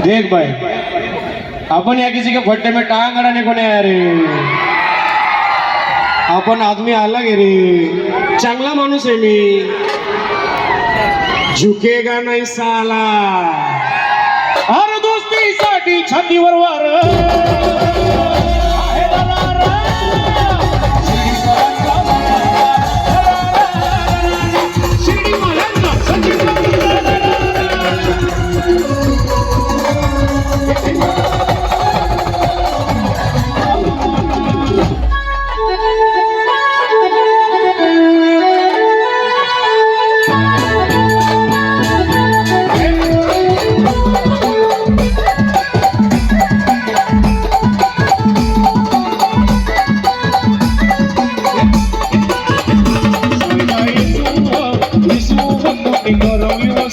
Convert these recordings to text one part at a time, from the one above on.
देख भाई। अपन या किसी के फट्टे में टांग अड़ाने को नहीं आ रे आपण आदमी अलग है रे। चांगला माणूस आहे मी। झुकेगा नाही साला। हर दोस्तीसाठी छातीवर वार।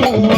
Thank.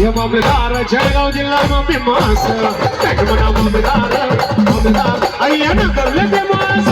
ये ममदार जळगाव जिल्हा मम्मी मास टेक म्हणा ममदार ममदार अय्यन करले ते मास